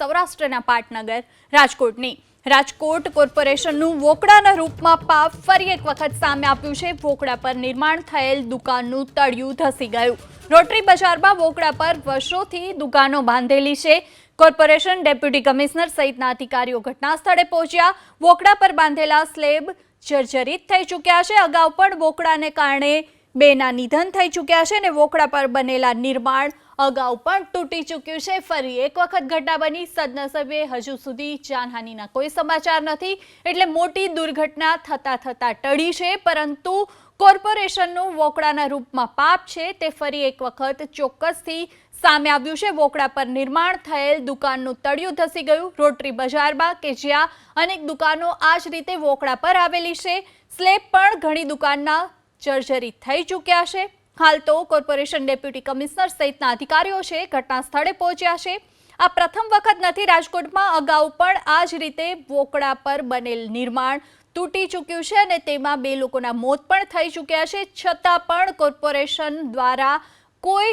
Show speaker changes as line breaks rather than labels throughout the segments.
સૌરાષ્ટ્રના પાટનગર, રાજકોટની. રાજકોટ કોર્પોરેશનનું વોકડાના રૂપમાં પાપ ફરી એક વખત સામે આવ્યું છે. વોકડા પર નિર્માણ થયેલ દુકાનનું તળિયું ધસી ગયું. રોટરી બજારમાં વોકડા પર વર્ષોથી દુકાનો બાંધેલી છે. કોર્પોરેશન ડેપ્યુટી કમિશનર સહિતના અધિકારીઓ ઘટના સ્થળે પહોંચ્યા. વોકડા પર બાંધેલા સ્લેબ જર્જરિત થઈ ચૂક્યા છે. અગાઉ પણ વોકડાને કારણે બેના નિધન થઈ ચૂક્યા છે અને વોકડા પર બનેલા નિર્માણ અગાઉ પણ તૂટી ચૂક્યું છે. ફરી એક વખત ઘટના બની. સદનસીબે હજુ સુધી જાનહાનિના કોઈ સમાચાર નથી. એટલે મોટી દુર્ઘટના થતા થતા ટળી છે. પરંતુ કોર્પોરેશનનું વોકડાના રૂપમાં પાપ છે. તે ફરી એક વખત ચોક્કસથી સામે આવ્યું છે. વોકડા પર નિર્માણ થયેલ દુકાનનું તળિયું ધસી ગયું. રોટરી બજારમાં કે જ્યાં અનેક દુકાનો આ જ રીતે વોકડા પર આવેલી છે. સ્લેબ પણ ઘણી દુકાનના જર્જરિત થઈ ચૂક્યા છે. હાલ તો કોર્પોરેશન ડેપ્યુટી કમિશનર સહિતના અધિકારીઓ છે, ઘટના સ્થળે પહોંચ્યા છે. આ પ્રથમ વખત નથી, રાજકોટમાં અગાઉ પણ આ જ રીતે વોકડા પર બનેલ નિર્માણ તૂટી ચૂક્યું છે અને તેમાં બે લોકોના મોત પણ થઈ ચૂક્યા છે. છતાં પણ કોર્પોરેશન દ્વારા કોઈ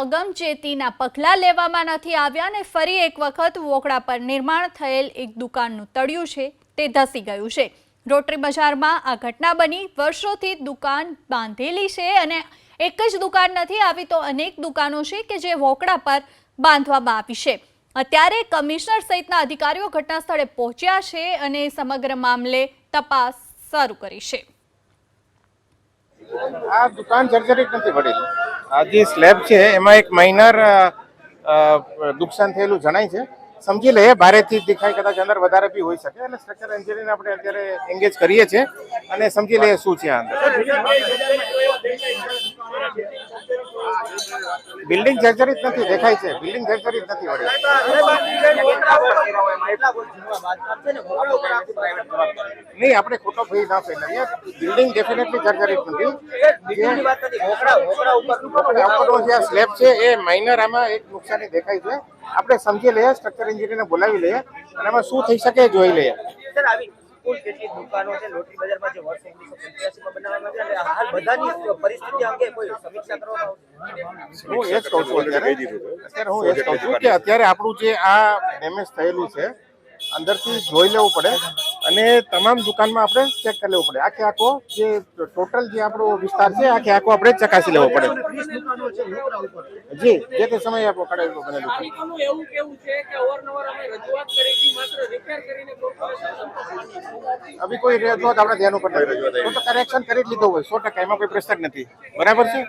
અગમચેતીના પગલાં લેવામાં નથી આવ્યા અને ફરી એક વખત વોકડા પર નિર્માણ થયેલ એક દુકાનનું તળિયું છે, તે ધસી ગયું છે. રોટરી બજારમાં આ ઘટના બની. વર્ષોથી દુકાન બાંધેલી છે અને એક જ દુકાન નથી, આવી તો અનેક દુકાનો છે કે જે વોકડા પર બાંધવામાં આવી છે. અત્યારે કમિશનર સહિતના અધિકારીઓ ઘટના સ્થળે પહોંચ્યા છે અને સમગ્ર મામલે તપાસ શરૂ કરી છે.
આ દુકાન જર્જરિત નથી પડી આ જે સ્લેબ છે, એમાં એક માઇનર નુકસાન થયેલું જણાય છે. સમજી લઈએ, ભારેથી દેખાય કદાચ અંદર વધારે બી હોઈ શકે એટલે સ્ટ્રક્ચર એન્જિનિયર આપણે અત્યારે એન્ગેજ કરીએ છીએ અને સમજી લઈએ શું છે આ અંદર. બિલ્ડિંગ જર્જરિત નથી, દેખાય છે. બિલ્ડિંગ જર્જરિત નથી વળી. નહીં, આપણે ખોટો ભય ના ફેલાવીએ બિલ્ડિંગ ડેફિનેટલી જર્જરિત નથી. સ્લેબ છે, એ માઇનર આમાં એક નુકસાની દેખાય છે. આપણે સમજી લઈએ સ્ટ્રક્ચર એન્જિનિયરને બોલાવી લઈએ, અને આમાં શું થઈ શકે જોઈ લઈએ.
કેટલી દુકાનો છે, લોટરી બજારમાં જે વર્ષ ઓગણીસો પંચ્યાસીમાં બનાવવામાં આવી અને હાલ બધાની પરિસ્થિતિ અંગે કોઈ સમીક્ષા કરવામાં આવશે?
હું એ જ કહું છું અત્યારે. અત્યારે હું એ જ કહું છું કે અત્યારે આપણું જે આ ડેમેજ થયેલું છે અંદરથી જોઈ લેવું પડે અને તમામ દુકાનમાં આપણે ચેક કરી લેવું પડે. આખે આખો જે ટોટલ જે આપણો વિસ્તાર છે આખે આખો આપણે ચકાસી લેવો પડે. જી જે તે સમયે આપણો કરેલું બનેલું. છે
એવું કેવું છે કે અવારનવાર અમે રજૂઆત કરી હતી માત્ર રિપેર કરીને
અભી કોઈ રજૂઆત આપણે ધ્યાન ઉપર નથી. તો કરેક્શન કરી જ લીધો હોય સો ટકા એમાં કોઈ પ્રશ્ન નથી. બરાબર છે?